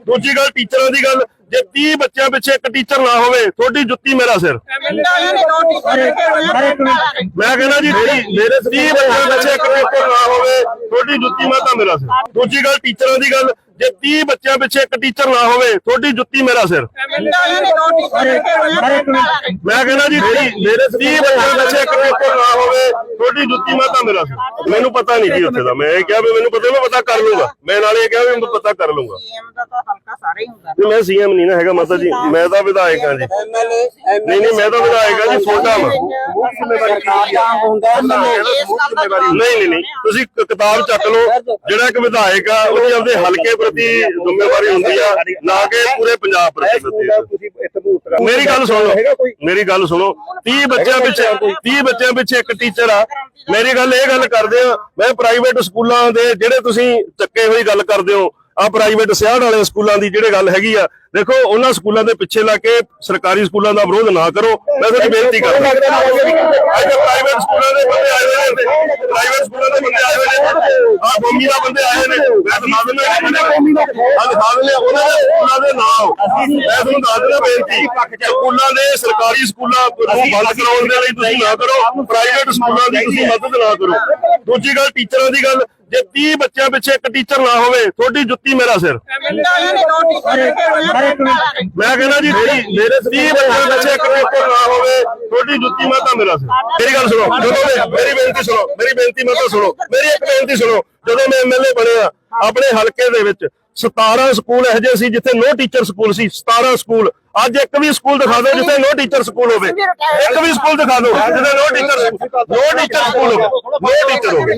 ਦੂਜੀ ਗੱਲ ਟੀਚਰਾਂ ਦੀ ਗੱਲ, ਜੇ 30 ਬੱਚਿਆਂ ਪਿੱਛੇ ਇੱਕ ਟੀਚਰ ਨਾ ਹੋਵੇ, ਤੁਹਾਡੀ ਜੁੱਤੀ ਮੇਰਾ ਸਿਰ। ਮੈਂ ਕਹਿੰਦਾ ਜੀ, ਮੇਰੇ 30 ਬੱਚਿਆਂ ਪਿੱਛੇ ਇੱਕ ਟੀਚਰ ਨਾ ਹੋਵੇ, ਤੁਹਾਡੀ ਜੁੱਤੀ ਮੈਂ ਤਾਂ ਮੇਰਾ ਸਿਰ। ਦੂਜੀ ਗੱਲ ਟੀਚਰਾਂ ਦੀ ਗੱਲ, ਜੇ 30 ਬੱਚਿਆਂ ਪਿੱਛੇ ਇੱਕ ਟੀਚਰ ਨਾ ਹੋਵੇ, ਤੁਹਾਡੀ ਜੁੱਤੀ ਮੇਰਾ ਸਿਰ। ਮੈਂ ਕਹਿੰਦਾ ਜੀ ਤੀਹ- ਮੇਰੇ 30 ਬੱਚਿਆਂ ਪਿੱਛੇ ਇੱਕ ਟੀਚਰ ਨਾ ਹੋਵੇ ਤੁਹਾਡੀ ਜੁੱਤੀ ਮੈਂ ਤਾਂ ਮੇਰਾ ਮੈਨੂੰ ਪਤਾ ਨਹੀਂ ਜੀ ਉੱਥੇ ਦਾ ਮੈਂ ਇਹ ਕਿਹਾ ਵੀ ਮੈਨੂੰ ਪਤਾ ਮੈਂ ਪਤਾ ਕਰ ਲੂੰਗਾ ਮੈਂ ਨਾਲੇ ਇਹ ਕਿਹਾ ਵੀ ਮੈਂ ਪਤਾ ਕਰ ਲੂੰਗਾ ਮੈਂ ਸੀਐਮ ਨਹੀਂ ਨਾ ਹੈਗਾ ਮਾਤਾ ਜੀ ਮੈਂ ਤਾਂ ਵਿਧਾਇਕ ਹਾਂ ਜੀ ਨਹੀਂ ਨਹੀਂ ਮੈਂ ਤਾਂ ਵਿਧਾਇਕ ਹਾਂ ਜੀ ਛੋਟਾ ਵਾ ਨਹੀਂ ਨਹੀਂ ਨਹੀਂ ਤੁਸੀਂ ਕ- ਕਿਤਾਬ ਚੱਕ ਲਓ ਜਿਹੜਾ ਇੱਕ ਵਿਧਾਇਕ ਆ ਉਹਦੀ ਆਪਦੇ ਹਲਕੇ ਪ੍ਰਤੀ ਜ਼ਿੰਮੇਵਾਰੀ ਹੁੰਦੀ ਆ ਨਾ ਕਿ ਪੂਰੇ ਪੰਜਾਬ ਪ੍ਰਤੀ ਹੁੰਦੀ ਆ ਮੇਰੀ ਗੱਲ ਸੁਣ ਲਓ ਮੇਰੀ ਗੱਲ ਸੁਣੋ 30 ਬੱਚਿਆਂ ਪਿੱਛੇ 30 ਬੱਚਿਆਂ ਪਿੱਛੇ ਇੱਕ ਟੀਚਰ ਆ ਮੇਰੀ ਗੱਲ ਇਹ ਗੱਲ ਕਰਦੇ ਆ ਮੈਂ ਪ੍ਰਾਈਵੇਟ ਸਕੂਲਾਂ ਦੇ ਜਿਹੜੇ ਤੁਸੀਂ ਚੱਕੇ ਹੋਈ ਗੱਲ ਕਰਦੇ ਹੋ ਆ ਪ੍ਰਾਈਵੇਟ ਸਿਆੜ ਵਾਲੇ ਸਕੂਲਾਂ ਦੀ ਜਿਹੜੇ ਗੱਲ ਹੈਗੀ ਆ ਦੇਖੋ ਉਹਨਾਂ ਸਕੂਲਾਂ ਦੇ ਪਿੱਛੇ ਲਾ ਕੇ ਸਰਕਾਰੀ ਸਕੂਲਾਂ ਦਾ ਵਿਰੋਧ ਨਾ ਕਰੋ ਮੈਂ ਤੁਹਾਡੀ ਬੇਨਤੀ ਕਰਦਾ। ਅੱਜ ਪ੍ਰਾਈਵੇਟ ਸਕੂਲਾਂ ਦੇ ਬੰਦੇ ਆਏ ਹੋਏ ਨੇ ਪ੍ਰਾਈਵੇਟ ਸਕੂਲਾਂ ਦੇ ਬੰਦੇ ਆਏ ਹੋਏ ਨੇ ਆ ਦਾ ਬੰਦੇ ਆਏ ਨੇ। ਮੈਂ ਦਿਖਾ ਦਿੰਦਾ ਆ ਦਿਖਾ ਦਿੰਦੇ ਉਹਨਾਂ ਦੇ ਨਾਮ ਮੈਂ ਤੁਹਾਨੂੰ ਦੱਸ ਦਿੰਦਾ ਬੇਨਤੀ। ਸਕੂਲਾਂ ਦੇ ਸਰਕਾਰੀ ਸਕੂਲਾਂ ਨੂੰ ਬੰਦ ਕਰਾਉਣ ਦੇ ਲਈ ਤੁਸੀਂ ਨਾ ਕਰੋ। ਪ੍ਰਾਈਵੇਟ ਸਕੂਲਾਂ ਦੀ ਤੁਸੀਂ ਮਦਦ ਨਾ ਕਰੋ। ਦੂਜੀ ਗੱਲ ਟੀਚਰਾਂ ਦੀ ਗੱਲ, ਜੇ 30 ਬੱਚਿਆਂ ਪਿੱਛੇ ਇੱਕ ਟੀਚਰ ਨਾ ਹੋਵੇ, ਤੁਹਾਡੀ ਜੁੱਤੀ ਮੇਰਾ ਸਿਰ। ਮੈਂ ਕਹਿੰਦਾ ਜੀ, ਮੇਰੇ 30 ਬੱਚਿਆਂ ਪਿੱਛੇ ਇੱਕ ਟੀਚਰ ਨਾ ਹੋਵੇ, ਤੁਹਾਡੀ ਜੁੱਤੀ ਮੈਂ ਤਾਂ ਮੇਰਾ ਸਿਰ। ਮੇਰੀ ਗੱਲ ਸੁਣੋ, ਜਦੋਂ ਮੇਰੀ ਬੇਨਤੀ ਸੁਣੋ, ਮੇਰੀ ਬੇਨਤੀ ਮੈਂ ਤਾਂ ਸੁਣੋ, ਮੇਰੀ ਇੱਕ ਬੇਨਤੀ ਸੁਣੋ, ਜਦੋਂ ਮੈਂ ਐਮਐਲਏ ਬਣਿਆ ਆਪਣੇ ਹਲਕੇ ਦੇ ਵਿੱਚ 17 ਸਕੂਲ ਇਹੋ ਜਿਹੇ ਸੀ ਜਿੱਥੇ ਨੋ ਟੀਚਰ ਸਕੂਲ ਸੀ 17 ਸਕੂਲ। ਅੱਜ ਇੱਕ ਵੀ ਸਕੂਲ ਦਿਖਾ ਦਿਓ ਜਿੱਥੇ ਨੋ ਟੀਚਰ ਸਕੂਲ ਹੋਵੇ। ਇੱਕ ਵੀ ਸਕੂਲ ਦਿਖਾ ਦਿਓ। ਜਿੱਥੇ no teacher no teacher school ਹੋਵੇ। ਨੋ ਟੀਚਰ ਹੋਵੇ।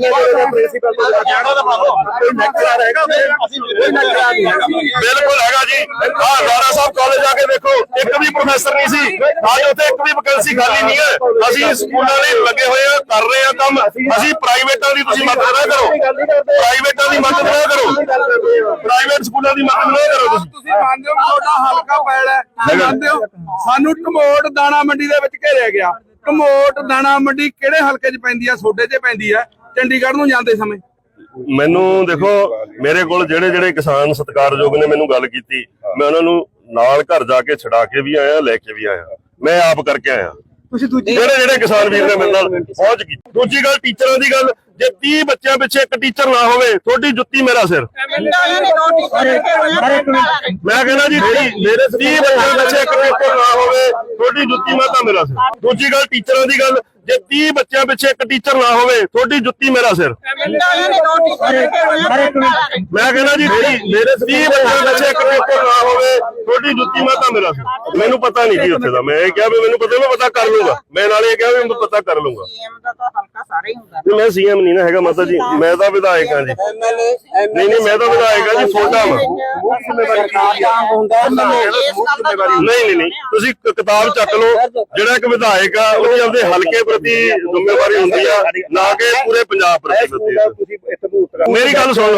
ਬਿਲਕੁਲ ਹੈਗਾ ਜੀ। ਆਹ ਰਾਣਾ ਸਾਹਿਬ ਕਾਲਜ ਜਾ ਕੇ ਦੇਖੋ ਇੱਕ ਵੀ ਪ੍ਰੋਫੈਸਰ ਨਹੀਂ ਸੀ। ਅੱਜ ਉੱਥੇ ਇੱਕ ਵੀ ਵੈਕੈਂਸੀ ਖਾਲੀ ਨਹੀਂ ਹੈ। ਅਸੀਂ ਸਕੂਲਾਂ ਲਈ ਲੱਗੇ ਹੋਏ ਆ ਕਰ ਰਹੇ ਆ ਕੰਮ। ਅਸੀਂ ਪ੍ਰਾਈਵੇਟਾਂ ਦੀ ਤੁਸੀਂ ਮਦਦ ਨਾ ਕਰੋ। ਪ੍ਰਾਈਵੇਟਾਂ ਦੀ ਮਦਦ ਨਾ ਕਰੋ। ਪ੍ਰਾਈਵੇਟ ਸਕੂਲਾਂ ਦੀ ਮਦਦ ਨਾ ਕਰੋ ਤੁਸੀਂ। ਮੰਨਦੇ ਹੋ ਤੁਹਾਡਾ ਹਲਕਾ ਪੈੜ ਹੈ। ਹੋ? ਸਾਨੂੰ ਟਮੋਟ ਦਾਣਾ ਮੰਡੀ ਦੇ ਵਿੱਚ ਘੇਰਿਆ ਗਿਆ। ਟਮੋਟ ਦਾਣਾ ਮੰਡੀ ਕਿਹੜੇ ਹਲਕੇ 'ਚ ਪੈਂਦੀ ਆ? ਛੋਡੇ 'ਚ ਪੈਂਦੀ ਆ। ਚੰਡੀਗੜ੍ਹ ਨੂੰ ਜਾਂਦੇ ਸਮੇਂ। ਮੈਨੂੰ ਦੇਖੋ ਮੇਰੇ ਕੋਲ ਜਿਹੜੇ ਜਿਹੜੇ ਕਿਸਾਨ ਸਤਿਕਾਰਯੋਗ ਨੇ ਮੈਨੂੰ ਗੱਲ ਕੀਤੀ ਮੈਂ ਉਹਨਾਂ ਨੂੰ ਨਾਲ ਘਰ ਜਾ ਕੇ ਛਡਾ ਕੇ ਵੀ ਆਇਆ ਲੈ ਕੇ ਵੀ ਆਇਆ। ਮੈਂ ਆਪ ਕਰਕੇ ਆਇਆ। ਤੁਸੀਂ ਦੂਜੀ ਜਿਹੜੇ ਜਿਹੜੇ ਕਿਸਾਨ ਵੀਰ ਨੇ ਮੇਰੇ ਨਾਲ ਪਹੁੰਚ ਗਈ ਦੂਜੀ ਗੱਲ ਟੀਚਰਾਂ ਦੀ ਗੱਲ ਜੇ 30 ਬੱਚਿਆਂ ਪਿੱਛੇ ਇੱਕ ਟੀਚਰ ਨਾ ਹੋਵੇ, ਤੁਹਾਡੀ ਜੁੱਤੀ ਮੇਰਾ ਸਿਰ। ਮੈਂ ਕਹਿੰਦਾ ਜੀ, ਮੇਰੇ 30 ਬੱਚਿਆਂ ਪਿੱਛੇ ਇੱਕ ਟੀਚਰ ਨਾ ਹੋਵੇ, ਤੁਹਾਡੀ ਜੁੱਤੀ ਮੈਂ ਤਾਂ ਮੇਰਾ ਸਿਰ। ਦੂਜੀ ਗੱਲ ਟੀਚਰਾਂ ਦੀ ਗੱਲ, ਜੇ 30 ਬੱਚਿਆਂ ਪਿੱਛੇ ਇੱਕ ਟੀਚਰ ਨਾ ਹੋਵੇ, ਤੁਹਾਡੀ ਜੁੱਤੀ ਮੇਰਾ ਸਿਰ। ਮੈਂ ਕਹਿੰਦਾ ਜੀ ਤੀਹ- ਮੇਰੇ 30 ਬੱਚਿਆਂ ਪਿੱਛੇ ਇੱਕ ਟੀਚਰ ਨਾ ਹੋਵੇ ਤੁਹਾਡੀ ਜੁੱਤੀ ਮੈਂ ਤਾਂ ਮੇਰਾ ਸਿਰ ਮੈਨੂੰ ਪਤਾ ਨਹੀਂ ਜੀ ਉੱਥੇ ਦਾ ਮੈਂ ਇਹ ਕਿਹਾ ਵੀ ਮੈਨੂੰ ਪਤਾ ਮੈਂ ਪਤਾ ਕਰ ਲੂੰਗਾ ਮੈਂ ਨਾਲੇ ਇਹ ਕਿਹਾ ਵੀ ਮੈਂ ਪਤਾ ਕਰ ਲੂੰਗਾ ਵੀ ਮੈਂ ਸੀਐਮ ਨਹੀਂ ਨਾ ਹੈਗਾ ਮਾਤਾ ਜੀ ਮੈਂ ਤਾਂ ਵਿਧਾਇਕ ਹਾਂ ਜੀ ਨਹੀਂ ਨਹੀਂ ਮੈਂ ਤਾਂ ਵਿਧਾਇਕ ਹਾਂ ਜੀ ਛੋਟਾ ਵਾ ਨਹੀਂ ਨਹੀਂ ਨਹੀਂ ਤੁਸੀਂ ਕਿਤਾਬ ਚੱਕ ਲਓ ਜਿਹੜਾ ਇੱਕ ਵਿਧਾਇਕ ਆ ਉਹਦੀ ਆਪਦੇ ਹਲਕੇ ਪ੍ਰਤੀ ਜ਼ਿੰਮੇਵਾਰੀ ਹੁੰਦੀ ਆ ਨਾ ਕਿ ਪੂਰੇ ਪੰਜਾਬ ਪ੍ਰਤੀ ਹੁੰਦੀ ਆ ਮੇਰੀ ਗੱਲ ਸੁਣ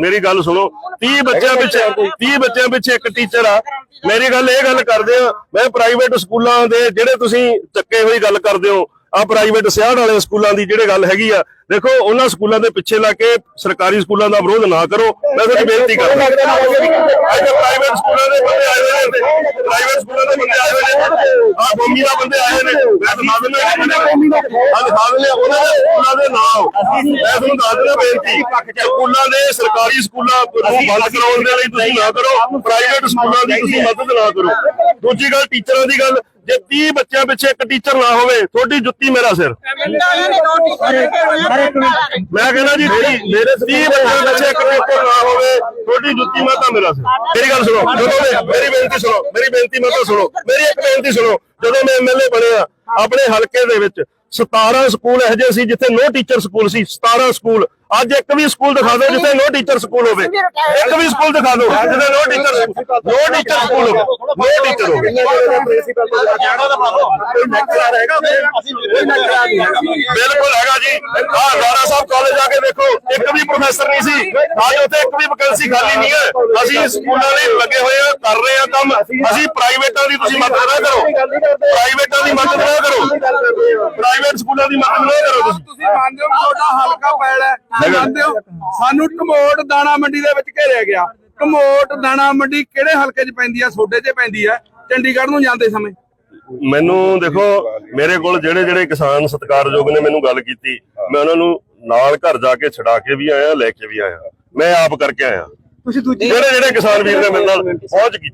ਮੇਰੀ ਗੱਲ ਸੁਣੋ 30 ਬੱਚਿਆਂ ਪਿੱਛੇ 30 ਬੱਚਿਆਂ ਪਿੱਛੇ ਇੱਕ ਟੀਚਰ ਆ ਮੇਰੀ ਗੱਲ ਇਹ ਗੱਲ ਕਰਦੇ ਆ, ਮੈਂ ਪ੍ਰਾਈਵੇਟ ਸਕੂਲਾਂ ਦੇ ਜਿਹੜੇ ਤੁਸੀਂ ਚੱਕੇ ਹੋਈ ਗੱਲ ਕਰਦੇ ਹੋ ਆ ਪ੍ਰਾਈਵੇਟ ਸਿਆੜ ਵਾਲੇ ਸਕੂਲਾਂ ਦੀ ਜਿਹੜੇ ਗੱਲ ਹੈਗੀ ਆ ਦੇਖੋ ਉਹਨਾਂ ਸਕੂਲਾਂ ਦੇ ਪਿੱਛੇ ਲਾ ਕੇ ਸਰਕਾਰੀ ਸਕੂਲਾਂ ਦਾ ਵਿਰੋਧ ਨਾ ਕਰੋ ਮੈਂ ਤੁਹਾਡੀ ਬੇਨਤੀ ਕਰਦਾ। ਅੱਜ ਪ੍ਰਾਈਵੇਟ ਸਕੂਲਾਂ ਦੇ ਬੰਦੇ ਆਏ ਹੋਏ ਨੇ ਪ੍ਰਾਈਵੇਟ ਸਕੂਲਾਂ ਦੇ ਬੰਦੇ ਆਏ ਹੋਏ ਨੇ। ਆ ਭੂਮੀ ਦਾ ਬੰਦੇ ਆਏ ਨੇ। ਮੈਂ ਦਿਖਾ ਦਿੰਦਾ ਆ ਦਿਖਾ ਦਿੰਦੇ ਉਹਨਾਂ ਦੇ ਸਕੂਲਾਂ ਦੇ ਨਾਮ ਮੈਂ ਤੁਹਾਨੂੰ ਦੱਸ ਦਿੰਦਾ ਬੇਨਤੀ ਸਕੂਲਾਂ ਦੇ ਸਰਕਾਰੀ ਸਕੂਲਾਂ ਨੂੰ ਬੰਦ ਕਰਾਉਣ ਦੇ ਲਈ ਤੁਸੀਂ ਨਾ ਕਰੋ। ਪ੍ਰਾਈਵੇਟ ਸਕੂਲਾਂ ਦੀ ਤੁਸੀਂ ਮਦਦ ਨਾ ਕਰੋ। ਦੂਜੀ ਗੱਲ ਟੀਚਰਾਂ ਦੀ ਗੱਲ ਜੇ 30 ਬੱਚਿਆਂ ਪਿੱਛੇ ਇੱਕ ਟੀਚਰ ਨਾ ਹੋਵੇ, ਤੁਹਾਡੀ ਜੁੱਤੀ ਮੇਰਾ ਸਿਰ। ਮੈਂ ਕਹਿੰਦਾ ਜੀ, ਮੇਰੇ 30 ਬੱਚਿਆਂ ਪਿੱਛੇ ਇੱਕ ਟੀਚਰ ਨਾ ਹੋਵੇ, ਤੁਹਾਡੀ ਜੁੱਤੀ ਮੈਂ ਤਾਂ ਮੇਰਾ ਸਿਰ। ਮੇਰੀ ਗੱਲ ਸੁਣੋ, ਜਦੋਂ ਮੇਰੀ ਬੇਨਤੀ ਸੁਣੋ, ਮੇਰੀ ਬੇਨਤੀ ਮੈਂ ਤਾਂ ਸੁਣੋ, ਮੇਰੀ ਇੱਕ ਬੇਨਤੀ ਸੁਣੋ, ਜਦੋਂ ਮੈਂ ਐਮਐਲਏ ਬਣਿਆ, ਆਪਣੇ ਹਲਕੇ ਦੇ ਵਿੱਚ 17 ਸਕੂਲ ਇਹੋ ਜਿਹੇ ਸੀ ਜਿੱਥੇ ਨੋ ਟੀਚਰ ਸਕੂਲ ਸੀ 17 ਸਕੂਲ। ਅੱਜ ਇੱਕ ਵੀ ਸਕੂਲ ਦਿਖਾ ਦਿਓ ਜਿੱਥੇ ਨੋ ਟੀਚਰ ਸਕੂਲ ਹੋਵੇ। ਇੱਕ ਵੀ ਸਕੂਲ ਦਿਖਾ ਦਿਓ ਜਿੱਥੇ no teacher no teacher school ਹੋਵੇ। ਨੋ ਟੀਚਰ ਹੋਵੇ। ਬਿਲਕੁਲ ਹੈਗਾ। ਜੀ। ਆਹ ਰਾਣਾ ਸਾਹਿਬ ਕਾਲਜ ਜਾ ਕੇ ਦੇਖੋ ਇੱਕ ਵੀ ਪ੍ਰੋਫੈਸਰ ਨਹੀਂ ਸੀ। ਅੱਜ ਉੱਥੇ ਇੱਕ ਵੀ ਵੈਕੈਂਸੀ ਖਾਲੀ ਨਹੀਂ ਹੈ। ਅਸੀਂ ਸਕੂਲਾਂ ਲਈ ਲੱਗੇ ਹੋਏ ਆ ਕਰ ਰਹੇ ਆ ਕੰਮ। ਅਸੀਂ ਪ੍ਰਾਈਵੇਟਾਂ ਦੀ ਤੁਸੀਂ ਮਦਦ ਨਾ ਕਰੋ। ਪ੍ਰਾਈਵੇਟਾਂ ਦੀ ਮਦਦ ਨਾ ਕਰੋ। ਪ੍ਰਾਈਵੇਟ ਸਕੂਲਾਂ ਦੀ ਮਦਦ ਨਾ ਕਰੋ ਤੁਸੀਂ। ਮੰਨਦੇ ਹੋ ਤੁਹਾਡਾ ਹਲਕਾ ਪੈੜ ਹੈ? ਮੰਨਦੇ ਹੋ? ਸਾਨੂੰ ਟਮੋਟ ਦਾਣਾ ਮੰਡੀ ਦੇ ਵਿੱਚ ਘੇਰਿਆ ਗਿਆ। ਟਮੋਟ ਦਾਣਾ ਮੰਡੀ ਕਿਹੜੇ ਹਲਕੇ 'ਚ ਪੈਂਦੀ ਆ? ਤੁਹਾਡੇ 'ਚ ਪੈਂਦੀ ਆ। ਚੰਡੀਗੜ੍ਹ ਨੂੰ ਜਾਂਦੇ ਸਮੇਂ। ਮੈਨੂੰ ਦੇਖੋ ਮੇਰੇ ਕੋਲ ਜਿਹੜੇ ਜਿਹੜੇ ਕਿਸਾਨ ਸਤਿਕਾਰਯੋਗ ਨੇ ਮੈਨੂੰ ਗੱਲ ਕੀਤੀ ਮੈਂ ਉਹਨਾਂ ਨੂੰ ਨਾਲ ਘਰ ਜਾ ਕੇ ਛਡਾ ਕੇ ਵੀ ਆਇਆ ਲੈ ਕੇ ਵੀ ਆਇਆ। ਮੈਂ ਆਪ ਕਰਕੇ ਆਇਆ। ਤੁਸੀਂ ਦੂਜੀ ਜਿਹੜੇ ਜਿਹੜੇ ਕਿਸਾਨ ਵੀਰ ਨੇ ਮੇਰੇ ਨਾਲ ਪਹੁੰਚ ਕੀਤੀ